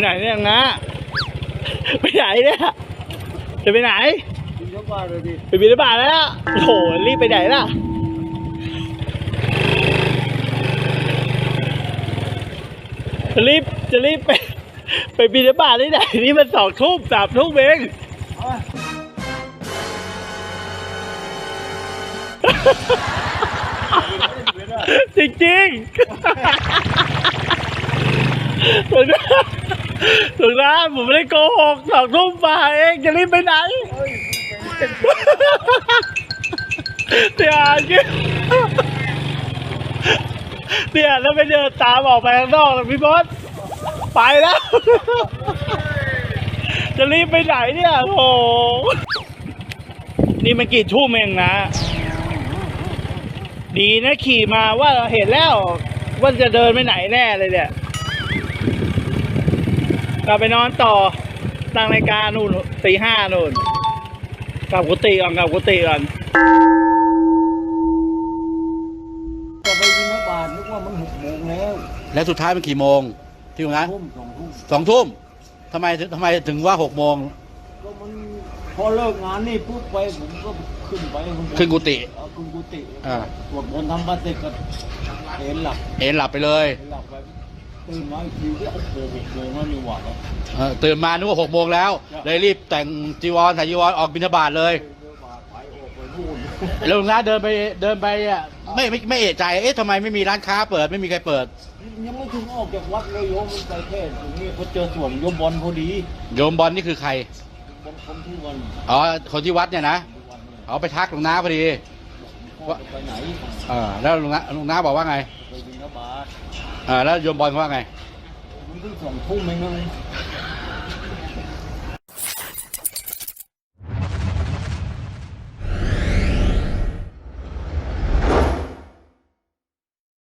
ไหนเนี่ยนะไปไหนเนี่ยจะไปไหนกินทั้งบ้านเลยดิไปบินบาตแล้วโอ้โหรีบไปไหนล่ะรีบจะรีบไปไปบินบาตที่ไหนนี่มันสองทุ่มสามทุ่มเองจริงๆถูก นะผมไม่ได้โกหกสองทุ่มฝ่าเองจะรีบไปไหนเดี๋ยวเนี่ยแล้วไปเดินตามออกไปข้างนอกแล้วพี่บอสไปแล้ว จะรีบไปไหนเนี่ยโอ้โหนี่มันกี่ทุ่มเองนะ ดีนะขี่มาว่าเห็นแล้วว่าจะเดินไปไหนแน่เลยเนี่ย กลับไปนอนต่อตั้งรายการนู่นตีห้านู่นกลับกุฏิก่อนกลับกุฏิก่อนจะไปกินทั้งบ้านนึกว่ามันหกโมงแล้วแล้วสุดท้ายมันกี่โมง ที่ตรงนั้นทุ่มสองทุ่มสองทุ่มทำไมถึงทำไมถึงว่าหกโมงก็มันพอเลิกงานนี่ปุ๊บไปผมก็ขึ้นไปข้างบนขึ้นกุฏิ เอาขึ้นกุฏิอ่าสวดมนต์ทำบัตรเสร็จก็เห็นหลับเอ็นหลับไปเลย เห็นหลับไป ตื่นมาอีกทีก็โอ้โหหกโมงแล้วนี่หว่าแล้วเออตื่นมานึกว่าหกโมงแล้วเลยรีบแต่งจีวรใส่จีวรออกบิณฑบาตเลย เดินมาไปออกไปนู่นแล้วหลวงน้าเดินไปเดินไปอะไม่ไม่ไม่เอะใจเอ๊ะทำไมไม่มีร้านค้าเปิดไม่มีใครเปิด ยังไม่ถึงออกจากวัดเลยโยมไปแค่ตรงนี้เขาเจอส่วนโยมบอลพอดีโยมบอลนี่คือใครบอลคนที่วันอ๋อคนที่วัดเนี่ยนะวันเนี่ยเอาไปทักหลวงน้าพอดีพ่อจะไปไหนเออแล้วหลวงน้าลวงน้าบอกว่าไง ไปบินทบาท ออแล้วโยมบอลเขาว่าไง มันเพิ่งสองทุ่มเองนะ